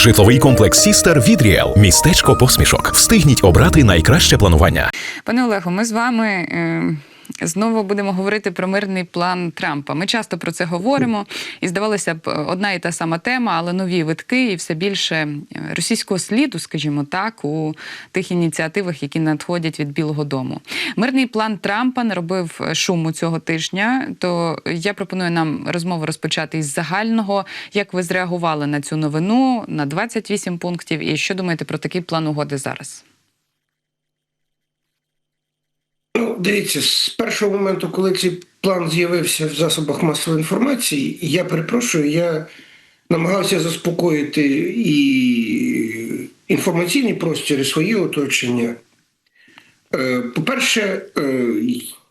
Житловий комплекс Сістер від Ріел. Містечко посмішок. Встигніть обрати найкраще планування. Пане Олегу, ми з вами е, знову будемо говорити про мирний план Трампа. Ми часто про це говоримо, і здавалося б, одна і та сама тема, але нові витки і все більше е, російського сліду, скажімо так, у тих ініціативах, які надходять від Білого Дому. Мирний план Трампа наробив шуму цього тижня. То я пропоную нам розмову розпочати із загального. Як ви зреагували на цю новину на 28 пунктів, і що думаєте про такий план угоди зараз? Ну, дивіться, з першого моменту, коли цей план з'явився в засобах масової інформації, я перепрошую, я намагався заспокоїти і інформаційний простір, і своє оточення. Е, По-перше, е,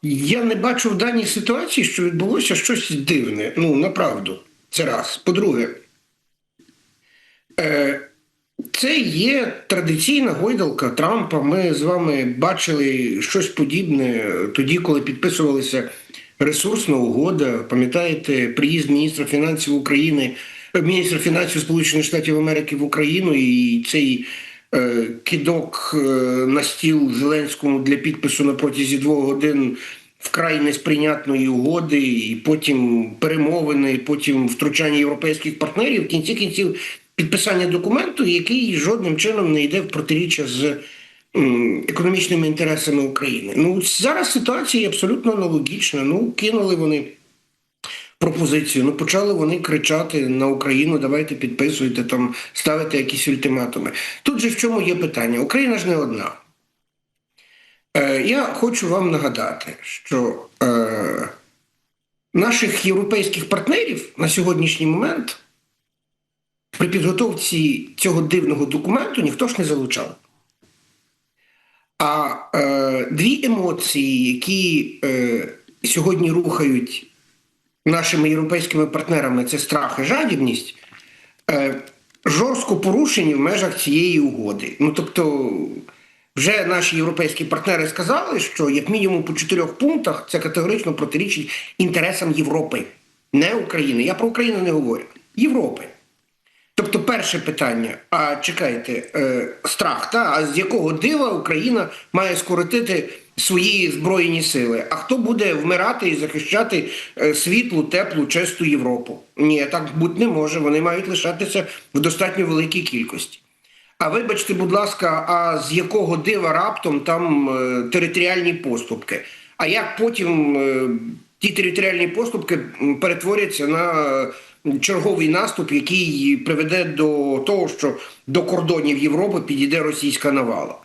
я не бачу в даній ситуації, що відбулося щось дивне. Ну, направду, це раз. По-друге, е, це є традиційна гойдалка Трампа. Ми з вами бачили щось подібне тоді, коли підписувалася ресурсна угода. Пам'ятаєте, приїзд міністра фінансів України, е, міністра фінансів Сполучених Штатів Америки в Україну і цей е, кидок е, на стіл Зеленському для підпису на протязі двох годин. Вкрай несприйнятної угоди, і потім перемовини, і потім втручання європейських партнерів. В кінці кінців підписання документу, який жодним чином не йде в протиріччя з економічними інтересами України. Ну зараз ситуація абсолютно аналогічна. Ну кинули вони пропозицію. Ну почали вони кричати на Україну: давайте підписуйте там, ставити якісь ультиматуми. Тут же в чому є питання? Україна ж не одна. Е, я хочу вам нагадати, що е, наших європейських партнерів на сьогоднішній момент при підготовці цього дивного документу ніхто ж не залучав. А е, дві емоції, які е, сьогодні рухають нашими європейськими партнерами, це страх і жадібність, е, жорстко порушені в межах цієї угоди. Ну тобто, вже наші європейські партнери сказали, що як мінімум по чотирьох пунктах це категорично протирічить інтересам Європи, не України. Я про Україну не говорю. Європи. Тобто, перше питання: а чекайте, е, страх, та а з якого дива Україна має скоротити свої збройні сили? А хто буде вмирати і захищати е, світлу, теплу, чисту Європу? Ні, так бути не може. Вони мають лишатися в достатньо великій кількості. А вибачте, будь ласка, а з якого дива раптом там е, територіальні поступки? А як потім е, ті територіальні поступки перетворяться на е, черговий наступ, який приведе до того, що до кордонів Європи підійде російська навала?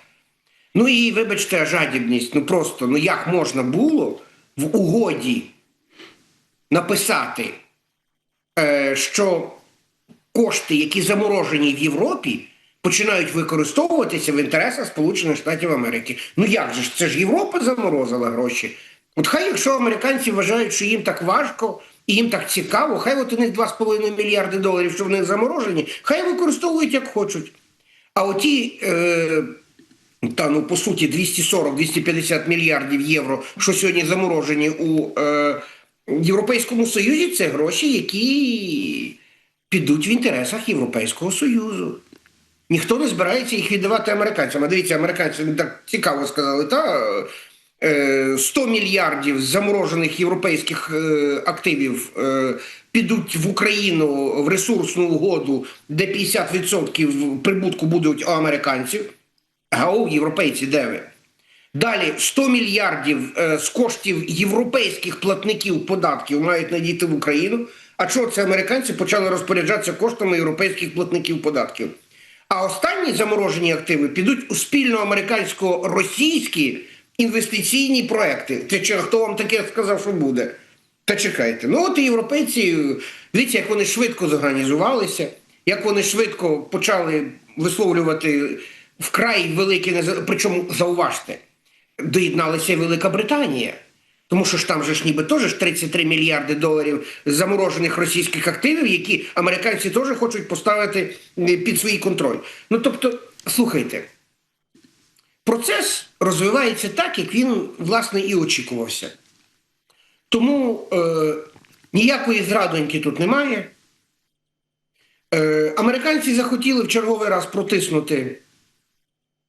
Ну і вибачте, жадібність. Ну просто ну як можна було в угоді написати, е, що кошти, які заморожені в Європі, починають використовуватися в інтересах Сполучених Штатів Америки. Ну як же ж це ж Європа заморозила гроші? От хай, якщо американці вважають, що їм так важко і їм так цікаво, хай от у них 2,5 мільярди доларів, що в них заморожені, хай використовують як хочуть. А оті, е, та ну по суті, 240-250 мільярдів євро, що сьогодні заморожені у е, Європейському Союзі, це гроші, які підуть в інтересах Європейського Союзу. Ніхто не збирається їх віддавати американцям. А дивіться, американці так цікаво сказали, та 100 мільярдів заморожених європейських е, активів е, підуть в Україну в ресурсну угоду, де 50% прибутку будуть у американців. А у європейці де ви? Далі 100 мільярдів е, з коштів європейських платників податків мають надійти в Україну. А чого це американці почали розпоряджатися коштами європейських платників податків? А останні заморожені активи підуть у спільно американсько-російські інвестиційні проекти. Ти чи хто вам таке сказав, що буде? Та чекайте. Ну от і європейці, дивіться, як вони швидко зорганізувалися, як вони швидко почали висловлювати вкрай великі причому зауважте, доєдналася Велика Британія. Тому що ж там же ж ніби теж ж 33 мільярди доларів заморожених російських активів, які американці теж хочуть поставити е, під свій контроль. Ну тобто, слухайте, процес розвивається так, як він, власне, і очікувався. Тому е, ніякої зрадоньки тут немає. Е, американці захотіли в черговий раз протиснути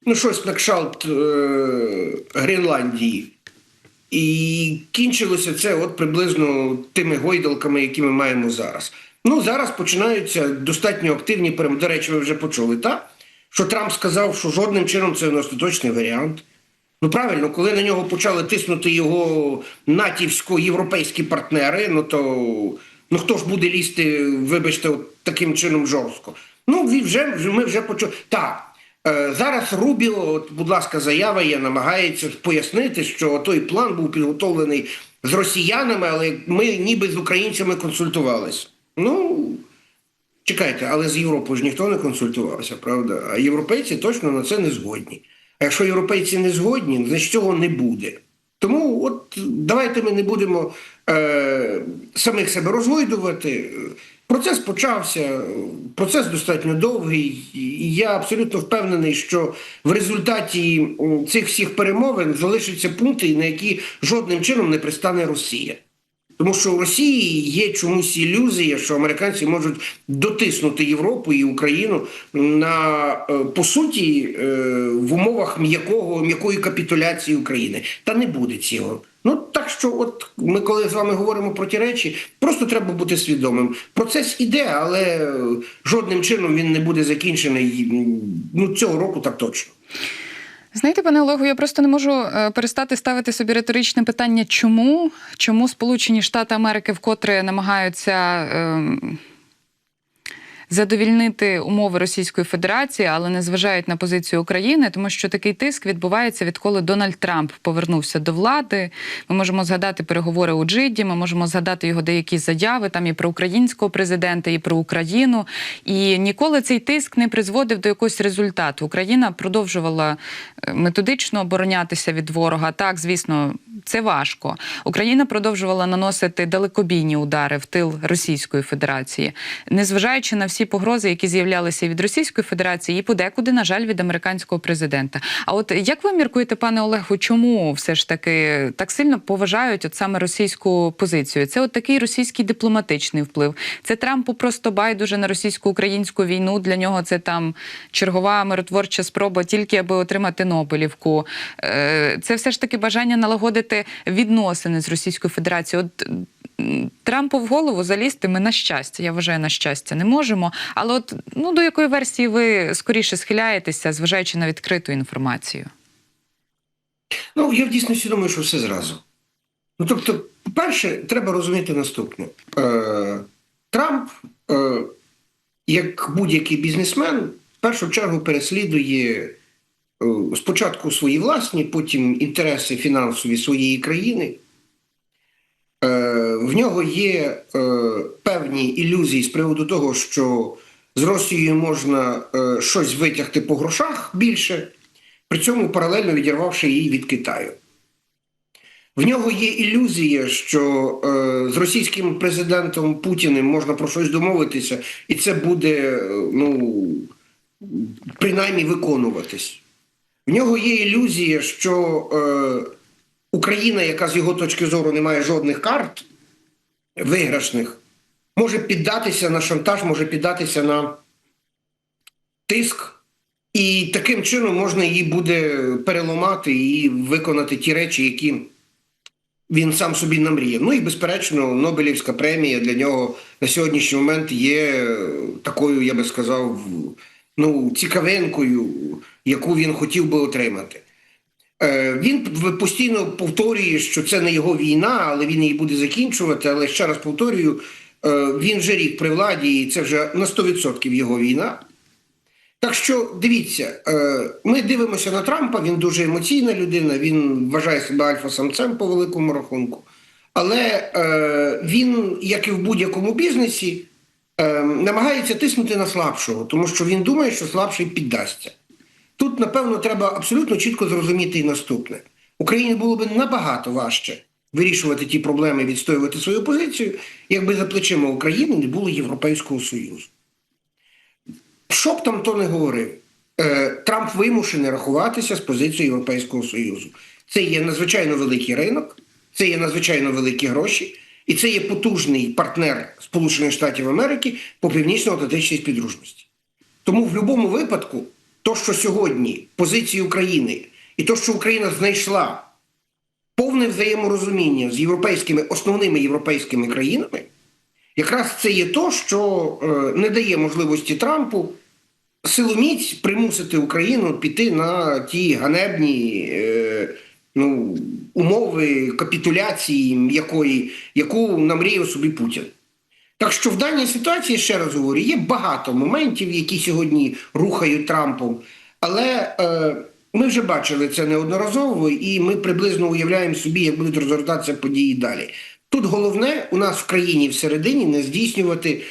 ну, щось на кшалт е, Гренландії. І кінчилося це от приблизно тими гойдалками, які ми маємо зараз. Ну, зараз починаються достатньо активні перемоги. До речі, ви вже почули, так? Що Трамп сказав, що жодним чином це не остаточний варіант. Ну правильно, коли на нього почали тиснути його натівсько-європейські партнери, ну то ну хто ж буде лізти, вибачте, от таким чином жорстко. Ну, він вже, ми вже почули. Так. Е, Зараз Рубіо, от, будь ласка, заява є, намагається пояснити, що той план був підготовлений з росіянами, але ми ніби з українцями консультувалися. Ну, чекайте, але з Європою ж ніхто не консультувався, правда? А європейці точно на це не згодні. А якщо європейці не згодні, значить цього не буде. Тому от давайте ми не будемо е, самих себе розгойдувати. Процес почався, процес достатньо довгий, і я абсолютно впевнений, що в результаті цих всіх перемовин залишаться пункти, на які жодним чином не пристане Росія. Тому що у Росії є чомусь ілюзія, що американці можуть дотиснути Європу і Україну на е, по суті е, в умовах м'якого м'якої капітуляції України. Та не буде цього. Ну так що, от ми коли з вами говоримо про ті речі, просто треба бути свідомим. Процес іде, але е, жодним чином він не буде закінчений ну цього року, так точно. Знаєте, пане Олегу, я просто не можу е, перестати ставити собі риторичне питання, чому? Чому Сполучені Штати Америки вкотре намагаються. ем, Задовільнити умови Російської Федерації, але не зважають на позицію України, тому що такий тиск відбувається відколи Дональд Трамп повернувся до влади. Ми можемо згадати переговори у Джиді. Ми можемо згадати його деякі заяви там і про українського президента, і про Україну. І ніколи цей тиск не призводив до якогось результату. Україна продовжувала е, методично оборонятися від ворога. Так, звісно, це важко. Україна продовжувала наносити далекобійні удари в тил Російської Федерації, незважаючи на всі погрози, які з'являлися від Російської Федерації, і подекуди, на жаль, від американського президента. А от як ви міркуєте, пане Олегу, чому все ж таки так сильно поважають от саме російську позицію? Це от такий російський дипломатичний вплив. Це Трампу просто байдуже на російсько-українську війну. Для нього це там чергова миротворча спроба, тільки аби отримати Нобелівку. Е, Це все ж таки бажання налагодити відносини з Російською Федерацією. От Трампу в голову залізти ми на щастя. Я вважаю, на щастя не можемо. Але от ну до якої версії ви скоріше схиляєтеся, зважаючи на відкриту інформацію? Ну, я в дійсності думаю, що все зразу. Ну, тобто, по-перше, треба розуміти наступне. Е, Трамп, е, як будь-який бізнесмен, в першу чергу переслідує е, спочатку свої власні, потім інтереси фінансові своєї країни. Е, в нього є е, певні ілюзії з приводу того, що з Росією можна е, щось витягти по грошах більше, при цьому паралельно відірвавши її від Китаю. В нього є ілюзія, що е, з російським президентом Путіним можна про щось домовитися, і це буде ну, принаймні виконуватись. В нього є ілюзія, що Україна, яка з його точки зору не має жодних карт виграшних, може піддатися на шантаж, може піддатися на тиск, і таким чином можна її буде переламати і виконати ті речі, які він сам собі намріяв. Ну і безперечно, Нобелівська премія для нього на сьогоднішній момент є такою, я би сказав, ну, цікавинкою, яку він хотів би отримати. Е, Він постійно повторює, що це не його війна, але він її буде закінчувати. Але ще раз повторюю, е, він вже рік при владі, і це вже на 100% його війна. Так що дивіться, е, ми дивимося на Трампа. Він дуже емоційна людина. Він вважає себе альфа-самцем по великому рахунку. Але він, як і в будь-якому бізнесі, намагається тиснути на слабшого, тому що він думає, що слабший піддасться. Тут, напевно, треба абсолютно чітко зрозуміти і наступне: Україні було б набагато важче вирішувати ті проблеми, відстоювати свою позицію, якби за плечима України не було Європейського Союзу. Що б там то не говорив, е, Трамп вимушений рахуватися з позицією Європейського Союзу. Це є надзвичайно великий ринок, це є надзвичайно великі гроші. І це є потужний партнер Сполучених Штатів Америки по північно-атлантичній співдружності. Тому в будь-якому випадку, то, що сьогодні позиції України і то, що Україна знайшла повне взаєморозуміння з європейськими основними європейськими країнами, якраз це є то, що е, не дає можливості Трампу силоміць примусити Україну піти на ті ганебні е, ну, умови капітуляції, м'якої, яку намріяв собі Путін. Так що в даній ситуації, ще раз говорю, є багато моментів, які сьогодні рухають Трампом, але е, ми вже бачили це неодноразово, і ми приблизно уявляємо собі, як будуть розгортатися події далі. Тут головне у нас в країні всередині не здійснювати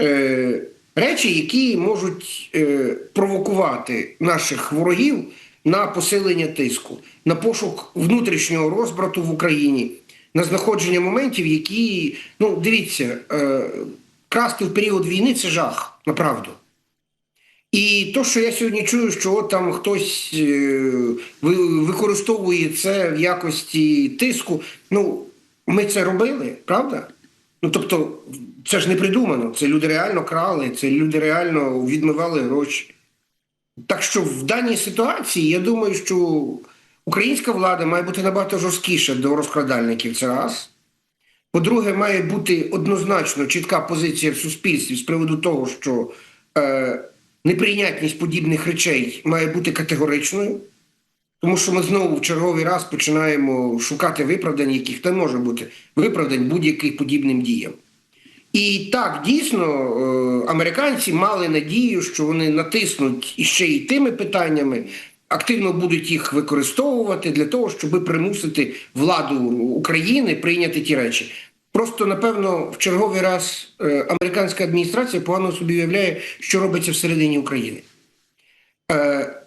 е, речі, які можуть е, провокувати наших ворогів на посилення тиску, на пошук внутрішнього розбрату в Україні, на знаходження моментів, які ну дивіться, е, красти в період війни це жах, направду. І то, що я сьогодні чую, що от там хтось е, ви- використовує це в якості тиску, ну ми це робили, правда? Ну тобто, це ж не придумано. Це люди реально крали, це люди реально відмивали гроші. Так що в даній ситуації я думаю, що українська влада має бути набагато жорсткіша до розкрадальників. Це раз. По-друге, має бути однозначно чітка позиція в суспільстві з приводу того, що е, неприйнятність подібних речей має бути категоричною, тому що ми знову в черговий раз починаємо шукати виправдань, яких не може бути виправдань будь-яких подібним діям. І так, дійсно, е, американці мали надію, що вони натиснуть іще й тими питаннями, активно будуть їх використовувати для того, щоб примусити владу України прийняти ті речі. Просто, напевно, в черговий раз е, американська адміністрація погано собі уявляє, що робиться всередині України. Е,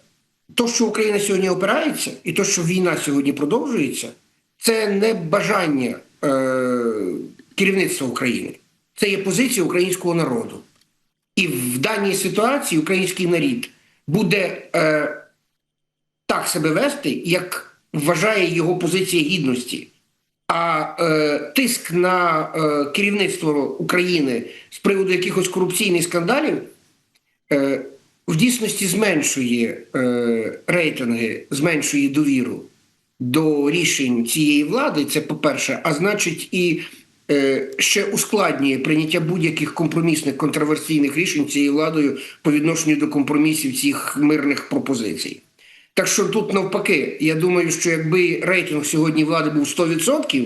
то, що Україна сьогодні опирається, і то, що війна сьогодні продовжується, це не бажання е, керівництва України, це є позиція українського народу. І в даній ситуації український народ буде е, себе вести, як вважає його позиція гідності. А е, тиск на е, керівництво України з приводу якихось корупційних скандалів е, в дійсності зменшує е, рейтинги, зменшує довіру до рішень цієї влади. Це по-перше, а значить, і е, ще ускладнює прийняття будь-яких компромісних контроверсійних рішень цією владою по відношенню до компромісів цих мирних пропозицій. Так що тут навпаки, я думаю, що якби рейтинг сьогодні влади був 100%,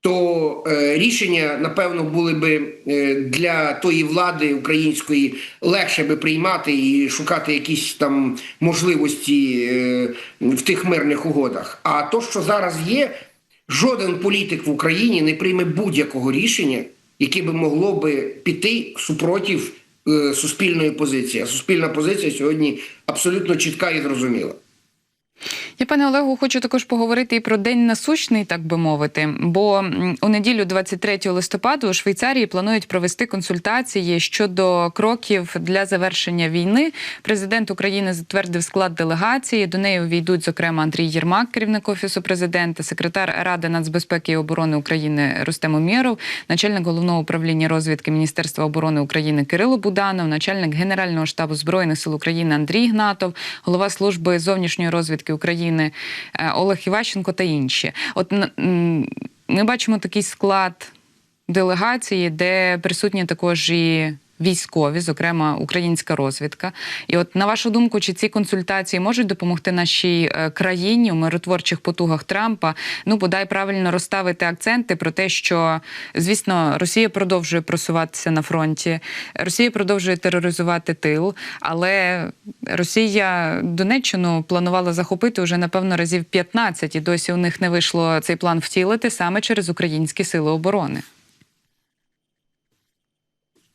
то е, рішення, напевно, були би е, для тої влади української легше би приймати і шукати якісь там можливості е, в тих мирних угодах. А то, що зараз є, жоден політик в Україні не прийме будь-якого рішення, яке би могло би піти супротив суспільної позиції. А суспільна позиція сьогодні абсолютно чітка і зрозуміла. Я, пане Олегу, хочу також поговорити і про день насущний, так би мовити. Бо у неділю, 23 листопада, у Швейцарії планують провести консультації щодо кроків для завершення війни. Президент України затвердив склад делегації. До неї увійдуть, зокрема, Андрій Єрмак, керівник офісу президента, секретар Ради нацбезпеки і оборони України Рустем Умєров, начальник головного управління розвідки Міністерства оборони України Кирило Буданов, начальник Генерального штабу збройних сил України Андрій Гнатов, голова служби зовнішньої розвідки України е, Олег Іващенко та інші. От ми бачимо такий склад делегації, де присутні також і. Військові, зокрема українська розвідка, і от на вашу думку, чи ці консультації можуть допомогти нашій е, країні у миротворчих потугах Трампа? Ну бодай правильно розставити акценти про те, що звісно Росія продовжує просуватися на фронті, Росія продовжує тероризувати тил, але Росія Донеччину планувала захопити вже напевно разів 15, і досі у них не вийшло цей план втілити саме через українські сили оборони.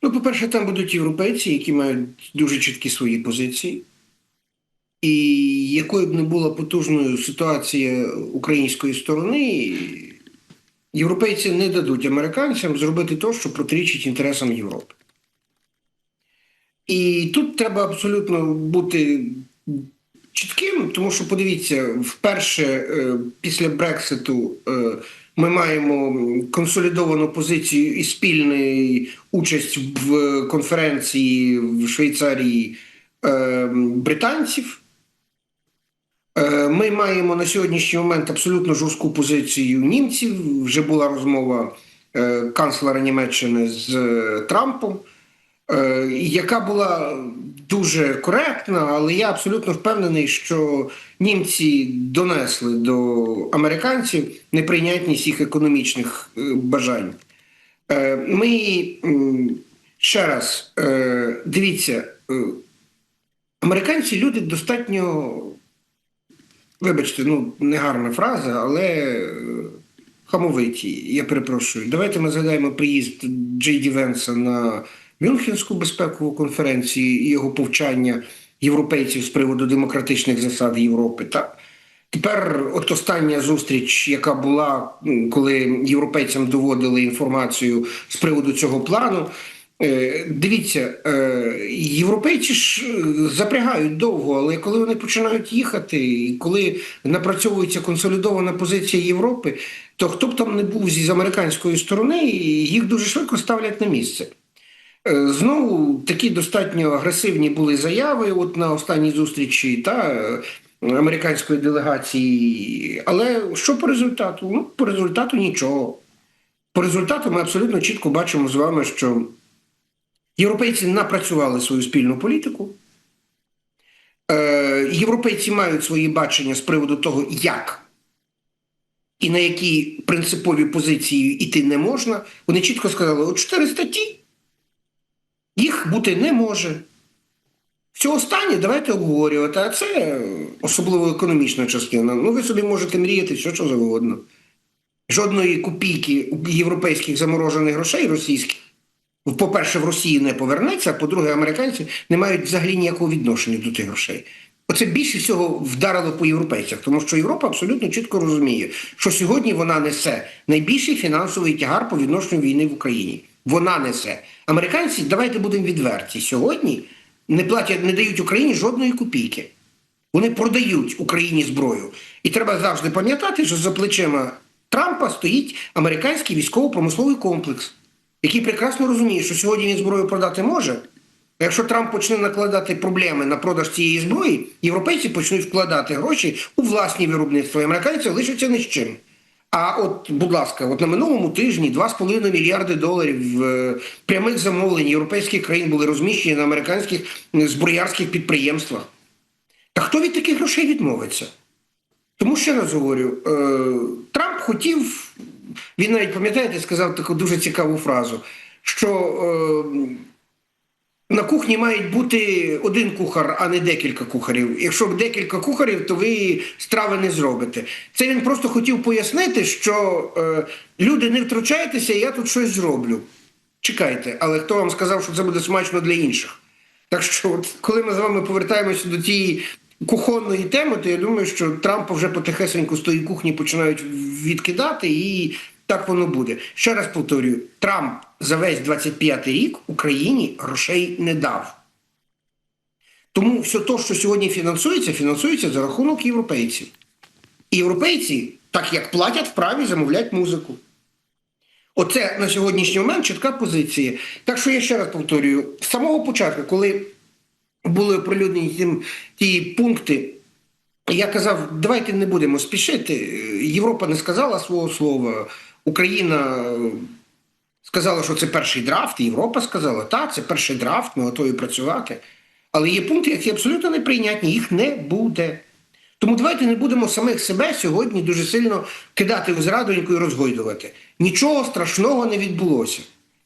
Ну, по-перше, там будуть європейці, які мають дуже чіткі свої позиції. І якою б не була потужною ситуація української сторони, європейці не дадуть американцям зробити те, що протирічить інтересам Європи. І тут треба абсолютно бути чітким, тому що подивіться, вперше е, після Брекситу е, ми маємо консолідовану позицію і спільну участь в конференції в Швейцарії е, британців. Ми маємо на сьогоднішній момент абсолютно жорстку позицію німців. Вже була розмова канцлера Німеччини з Трампом, яка була дуже коректна, але я абсолютно впевнений, що німці донесли до американців неприйнятність їх економічних е, бажань. Е, Ми ще раз е, дивіться, американці люди достатньо Вибачте, ну негарна фраза, але хамовиті. Я перепрошую. Давайте ми згадаємо приїзд Джей Ді Венса на Мюнхенську безпекову конференцію і його повчання європейців з приводу демократичних засад Європи. Так? Тепер, от остання зустріч, яка була, коли європейцям доводили інформацію з приводу цього плану. Е, Дивіться, е, європейці ж е, запрягають довго, але коли вони починають їхати, і коли напрацьовується консолідована позиція Європи, то хто б там не був з американської сторони, їх дуже швидко ставлять на місце. Е, Знову такі достатньо агресивні були заяви от на останній зустрічі та е, американської делегації. Але що по результату? Ну, по результату нічого. По результату ми абсолютно чітко бачимо з вами, що європейці напрацювали свою спільну політику. Е, Європейці мають свої бачення з приводу того, як і на які принципові позиції йти не можна. Вони чітко сказали: от чотири статті їх бути не може. Все останнє давайте обговорювати, а це особливо економічна частина. Ну, ви собі можете мріяти все, що завгодно. Жодної копійки європейських заморожених грошей російських, по-перше, в Росії не повернеться, а по-друге, американці не мають взагалі ніякого відношення до тих грошей. Оце більше всього вдарило по європейцях, тому що Європа абсолютно чітко розуміє, що сьогодні вона несе найбільший фінансовий тягар по відношенню війни в Україні. Вона несе. Американці, давайте будемо відверті. Сьогодні не платять, не дають Україні жодної копійки. Вони продають Україні зброю. І треба завжди пам'ятати, що за плечима Трампа стоїть американський військово-промисловий комплекс, який прекрасно розуміє, що сьогодні він зброю продати може. А Якщо Трамп почне накладати проблеми на продаж цієї зброї, європейці почнуть вкладати гроші у власні виробництва, і американці лишаться ні з чим. А от, будь ласка, от на минулому тижні 2,5 мільярди доларів е, прямих замовлень європейських країн були розміщені на американських е, зброярських підприємствах. Та хто від таких грошей відмовиться? Тому ще раз говорю, е, Трамп хотів, він навіть пам'ятаєте, сказав таку дуже цікаву фразу, що на кухні мають бути один кухар, а не декілька кухарів. Якщо декілька кухарів, то ви страви не зробите. Це він просто хотів пояснити, що е, люди не втручайтеся, я тут щось зроблю. Чекайте, але хто вам сказав, що це буде смачно для інших? Так що, от, коли ми з вами повертаємося до тієї кухонної теми, то я думаю, що Трампа вже потихесеньку з тої кухні починають відкидати, і так воно буде. Ще раз повторюю: Трамп за весь 25-й рік Україні грошей не дав. Тому все те, що сьогодні фінансується, фінансується за рахунок європейців. І європейці, так як платять, вправі замовлять музику. Оце на сьогоднішній момент чітка позиція. Так що я ще раз повторюю: з самого початку, коли були оприлюднені ті пункти, я казав, давайте не будемо спішити. Європа не сказала свого слова, Україна е, сказала, що це перший драфт, Європа сказала, так, це перший драфт, ми готові працювати. Але є пункти, які абсолютно неприйнятні, їх не буде. Тому давайте не будемо самих себе сьогодні дуже сильно кидати в зрадоньку і розгойдувати. Нічого страшного не відбулося.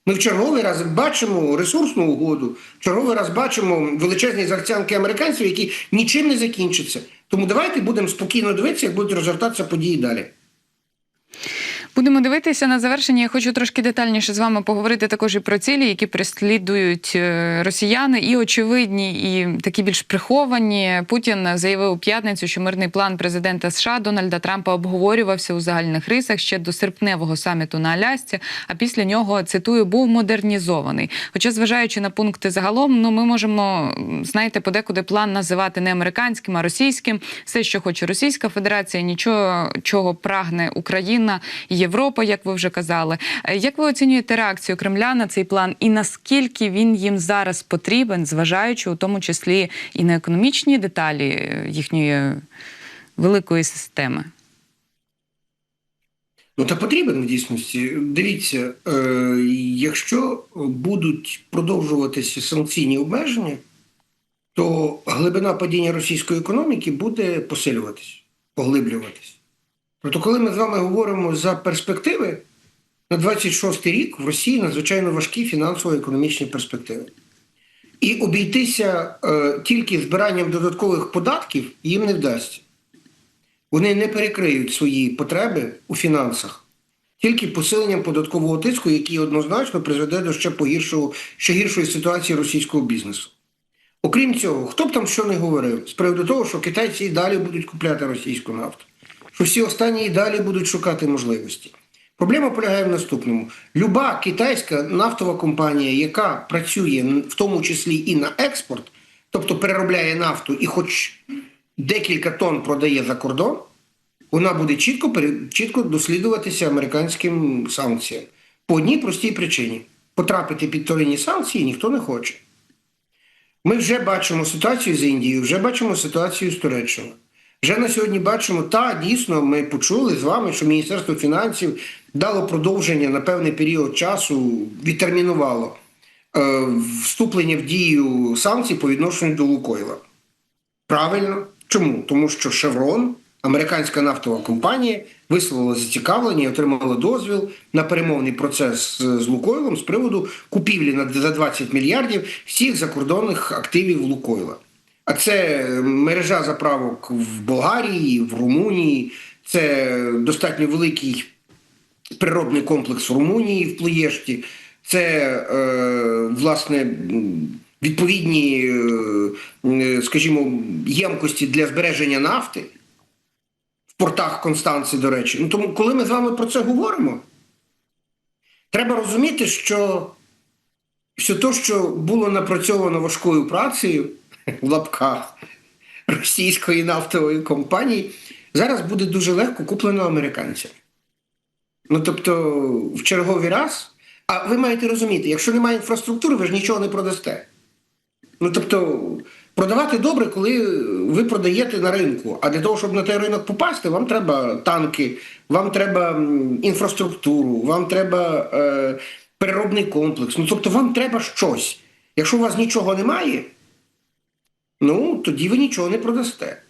Ми в черговий раз бачимо ресурсну угоду, в черговий раз бачимо величезні захцянки американців, які нічим не закінчаться. Тому давайте будемо спокійно дивитися, як будуть розгортатися події далі. Будемо дивитися на завершення. Я хочу трошки детальніше з вами поговорити також і про цілі, які переслідують е, росіяни, і очевидні, і такі більш приховані. Путін заявив у п'ятницю, що мирний план президента США Дональда Трампа обговорювався у загальних рисах ще до серпневого саміту на Алясці. А після нього цитую був модернізований. Хоча, зважаючи на пункти загалом, ну ми можемо знаєте, подекуди план називати не американським, а російським. Все, що хоче Російська Федерація, нічого чого прагне Україна і Європа, як ви вже казали. Е, Як ви оцінюєте реакцію Кремля на цей план, і наскільки він їм зараз потрібен, зважаючи у тому числі і на економічні деталі е, їхньої великої системи? Ну та потрібен в дійсності. Дивіться, е, якщо будуть продовжуватися санкційні обмеження, то глибина падіння російської економіки буде посилюватись, поглиблюватись. Тобто, коли ми з вами говоримо за перспективи, на 26 рік в Росії надзвичайно важкі фінансово-економічні перспективи. І обійтися е, тільки збиранням додаткових податків їм не вдасться. Вони не перекриють свої потреби у фінансах тільки посиленням податкового тиску, який однозначно призведе до ще погіршого, ще гіршої ситуації російського бізнесу. Окрім цього, хто б там що не говорив з приводу того, що китайці і далі будуть купляти російську нафту, що всі останні і далі будуть шукати можливості. Проблема полягає в наступному: люба китайська нафтова компанія, яка працює в тому числі і на експорт, тобто переробляє нафту і хоч декілька тонн продає за кордон, вона буде чітко, чітко дослідуватися американським санкціям. По одній простій причині: потрапити під вторинні санкції ніхто не хоче. Ми вже бачимо ситуацію з Індією, вже бачимо ситуацію з Туреччиною. Вже на сьогодні бачимо, та дійсно ми почули з вами, що Міністерство фінансів дало продовження на певний період часу, відтермінувало е, вступлення в дію санкцій по відношенню до Лукойла. Правильно. Чому? Тому що Шеврон, американська нафтова компанія, висловила зацікавлення і отримала дозвіл на перемовний процес з Лукойлом з приводу купівлі за 20 мільярдів всіх закордонних активів Лукойла. А це мережа заправок в Болгарії, в Румунії, це достатньо великий природний комплекс в Румунії в Плоєшті. Це е, власне відповідні, е, скажімо, ємкості для збереження нафти в портах Констанції, до речі. Ну тому, коли ми з вами про це говоримо, треба розуміти, що все те, що було напрацьовано важкою працею в лапках російської нафтової компанії, зараз буде дуже легко куплено американцями. Ну тобто, в черговий раз. А ви маєте розуміти, якщо немає інфраструктури, ви ж нічого не продасте. Ну тобто, продавати добре, коли ви продаєте на ринку. А для того, щоб на той ринок попасти, вам треба танки, вам треба інфраструктуру, вам треба е, переробний комплекс. Ну тобто, вам треба щось. Якщо у вас нічого немає, ну тоді ви нічого не продасте.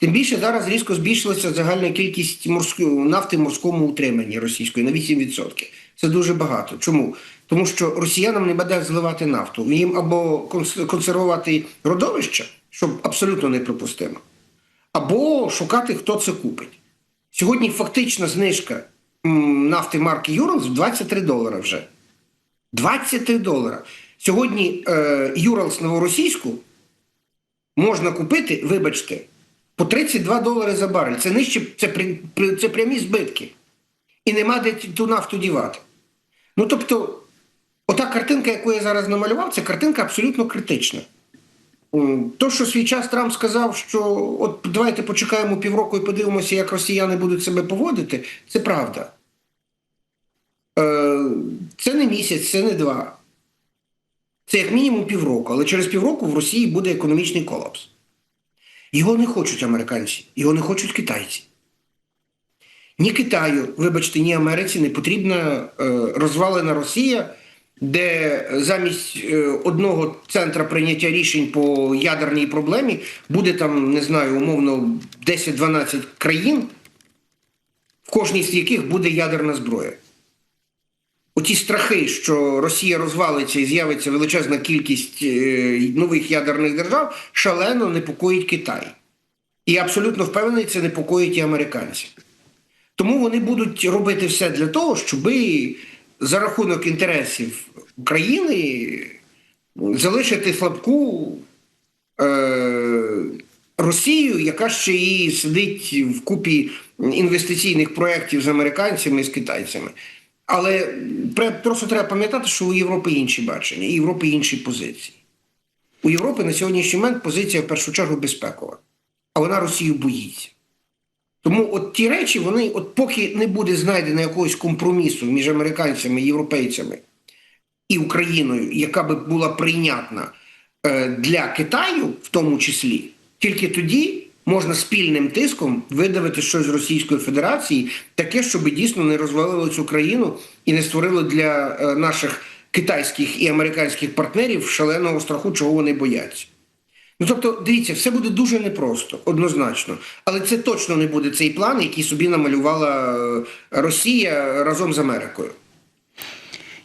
Тим більше зараз різко збільшилася загальна кількість морської нафти в морському утриманні російської на 8%. Це дуже багато. Чому? Тому що росіянам не буде зливати нафту. Їм або консервувати родовища, що абсолютно неприпустимо, або шукати, хто це купить. Сьогодні фактична знижка нафти марки Юралс в 23 долара вже. 23 долара. Сьогодні е, Юралс новоросійську можна купити, вибачте, по 32 долари за барель. Це нижче, це, це прямі збитки. І нема де ту нафту дівати. Ну тобто, ота картинка, яку я зараз намалював, це картинка абсолютно критична. То, що свій час Трамп сказав, що от давайте почекаємо півроку і подивимося, як росіяни будуть себе поводити, це правда. Е, Це не місяць, це не два. Це як мінімум півроку, але через півроку в Росії буде економічний колапс. Його не хочуть американці, його не хочуть китайці. Ні Китаю, вибачте, ні Америці не потрібна е, розвалена Росія, де замість е, одного центра прийняття рішень по ядерній проблемі буде там, не знаю, умовно 10-12 країн, в кожній з яких буде ядерна зброя. Оті страхи, що Росія розвалиться і з'явиться величезна кількість е, нових ядерних держав, шалено непокоїть Китай. І абсолютно впевнений, це непокоїть і американців. Тому вони будуть робити все для того, щоб за рахунок інтересів України залишити слабку е, Росію, яка ще і сидить в купі інвестиційних проєктів з американцями і з китайцями. Але просто треба пам'ятати, що у Європи інші бачення, і Європи інші позиції. У Європи на сьогоднішній момент позиція в першу чергу безпекова, а вона Росію боїться. Тому от ті речі, вони, от поки не буде знайдено якогось компромісу між американцями європейцями і Україною, яка би була прийнятна е, для Китаю, в тому числі, тільки тоді можна спільним тиском видавити щось з Російської Федерації, таке, щоб дійсно не розвалило цю країну і не створило для е, наших китайських і американських партнерів шаленого страху, чого вони бояться. Ну тобто, дивіться, все буде дуже непросто, однозначно. Але це точно не буде цей план, який собі намалювала е, Росія разом з Америкою.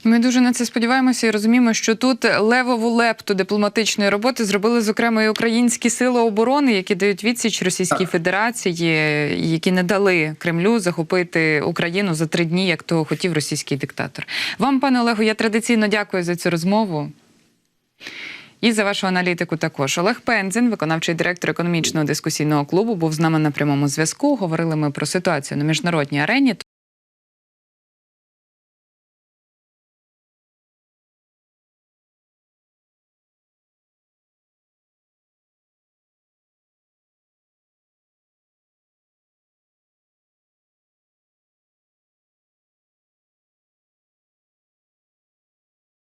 Ми дуже на це сподіваємося і розуміємо, що тут левову лепту дипломатичної роботи зробили зокрема і українські сили оборони, які дають відсіч Російській Федерації, які не дали Кремлю захопити Україну за три дні, як того хотів російський диктатор. Вам, пане Олегу, я традиційно дякую за цю розмову. І за вашу аналітику також Олег Пензін, виконавчий директор економічного дискусійного клубу, був з нами на прямому зв'язку. Говорили ми про ситуацію на міжнародній арені.